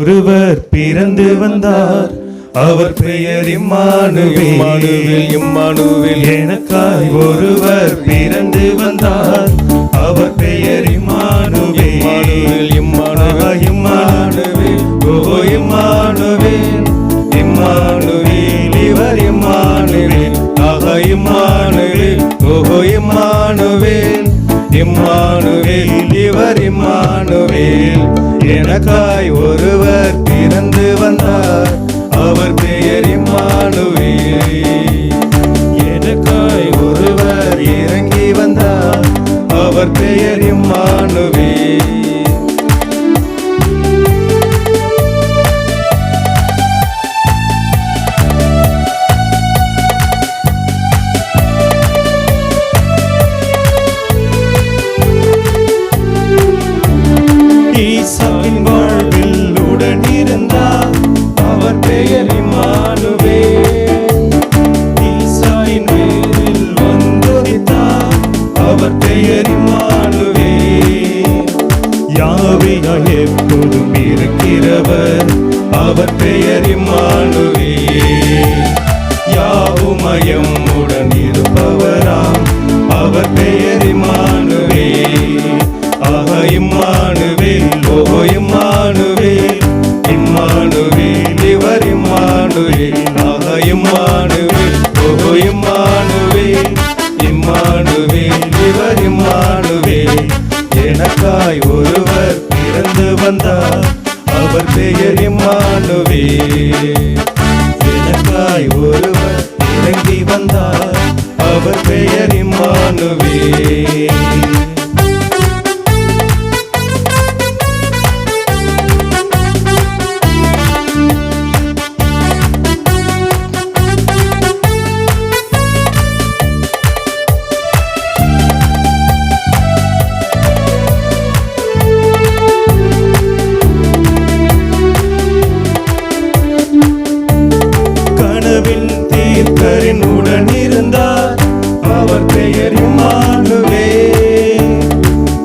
ஒருவர் பிறந்து வந்தார் அவர் பெயர் இம்மானுவேல். இம்மானுவேல் எனக்காய் ஒருவர் பிறந்து வந்தார் அவர் பெயர் இம்மானுவேல். Immanuel Immanuel. ஓ இம்மானுவேல். இம்மானுவேல். இவர் இம்மானுவேல். ஆக இம்மானுவேல். ஓஹோ இம்மானுவேல். இம்மானுவேல் இவர் இம்மானுவேல். எனக்காய் ஒருவர் பிறந்து வந்தார். அவர் பெயர் யாவையா எப்போதும் இருக்கிறவர். அவர் பெயர் இம்மானுவேல். யாவுமயம் உடன் இருப்பவராம். அவர் பெயர் இம்மானுவேல். ஆக இம்மானுவேல் ஓஹோ இம்மானுவேல். இம்மானுவேல் இவர் இம்மானுவேல். ஆக இம்மானுவேல் ஓஹோ இம்மானுவேல். இம்மானுவேல் இவர் இம்மானுவேல். எனக்காய் ஒருவர் வந்தார் அவர் பெயர் இம்மானுவே எனக்காய் ஒருவர் இறங்கி வந்தார் அவர் பெயர் இம்மானுவே கனவில் உடன் இருந்தார். அவர் பெயர் இம்மானுவேல்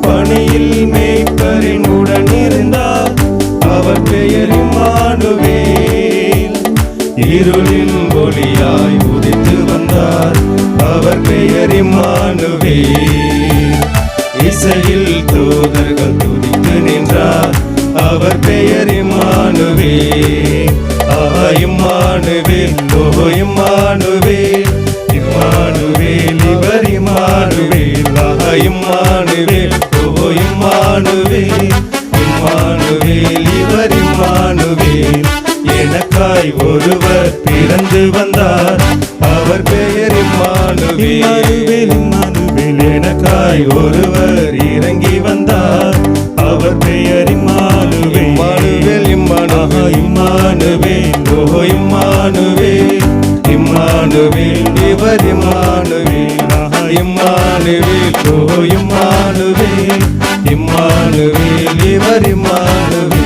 பணியில் மேய்ப்பரின் உடன் இருந்தார். அவர் பெயர் இம்மானுவேல் இருளின் ஒளியாய் உதித்து வந்தார். அவர் பெயர் இம்மானுவேல் இசையில் தூதர்கள் துதித்து நின்றார். அவர் பெயர் இம்மானுவேல் எனக்காய் ஒருவர் பிறந்து வந்தார். அவர் பெயர் இம்மானுவேல். எனக்காய் ஒருவர் இறங்கி வந்தார். அவர் பெயர் இம்மானுவேல். Immanuel Immanuel. ஓஹோ இம்மானுவேல். இம்மானுவேல். இவர் இம்மானுவேல். இம்மானுவேல். ஓஹோ இம்மானுவேல். இம்மானுவேல். இவர் இம்மானுவேல்.